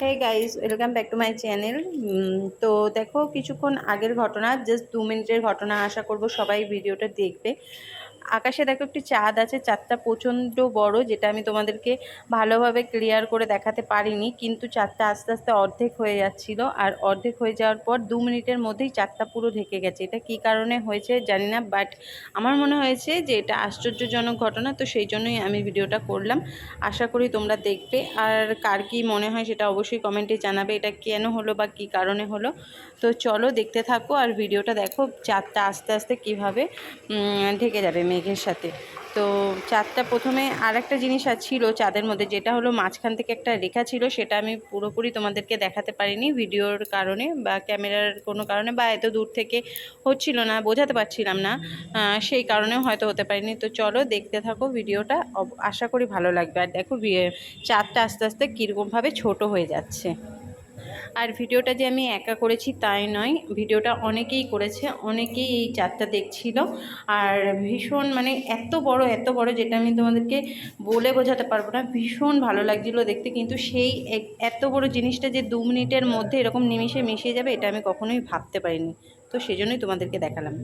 Hey guys welcome back to my channel তো দেখো, কিছুক্ষণ আগের ঘটনা জাস্ট দু মিনিটের ঘটনা আশা করব সবাই ভিডিওটা দেখবে। আকাশে দেখো একটি চাঁদ আছে, চাঁদটা প্রচণ্ড বড়, যেটা আমি তোমাদেরকে ভালোভাবে ক্লিয়ার করে দেখাতে পারিনি, কিন্তু চাঁদটা আস্তে আস্তে অর্ধেক হয়ে যাচ্ছিল, আর অর্ধেক হয়ে যাওয়ার পর দু মিনিটের মধ্যেই চাঁদটা পুরো ঢেকে গেছে। এটা কি কারণে হয়েছে জানি না বাট আমার মনে হয়েছে যে এটা আশ্চর্যজনক ঘটনা, তো সেই জন্যই আমি ভিডিওটা করলাম। আশা করি তোমরা দেখবে, আর কার কী মনে হয় সেটা অবশ্যই কমেন্টে জানাবে, এটা কেন হলো বা কি কারণে হলো। তো চলো দেখতে থাকো, আর ভিডিওটা দেখো, চাঁদটা আস্তে আস্তে কীভাবে ঢেকে যাবে মেঘের সাথে। তো চাঁদটা প্রথমে আর একটা জিনিস ছিল চাঁদের মধ্যে, যেটা হলো মাঝখান থেকে একটা রেখা ছিল, সেটা আমি পুরোপুরি তোমাদেরকে দেখাতে পারিনি ভিডিওর কারণে বা ক্যামেরার কোনো কারণে বা এত দূর থেকে হচ্ছিল না, বোঝাতে পারছিলাম না। সেই কারণেও হয়তো হতে পারিনি। তো চলো দেখতে থাকো ভিডিওটা আশা করি ভালো লাগবে। আর দেখো চাঁদটা আস্তে আস্তে কীরকমভাবে ছোট হয়ে যাচ্ছে। আর ভিডিওটা যে আমি একা করেছি তাই নয়, ভিডিওটা অনেকেই করেছে, অনেকেই এই চারটা দেখছিল। আর ভীষণ মানে এত বড় এত বড় যেটা আমি তোমাদেরকে বলে বোঝাতে পারব না, ভীষণ ভালো লাগছিল দেখতে। কিন্তু সেই এত বড় জিনিসটা যে দু মিনিটের মধ্যে এরকম নিমিশে মিশিয়ে যাবে, এটা আমি কখনোই ভাবতে পারিনি। তো সেজন্যই তোমাদেরকে দেখালাম।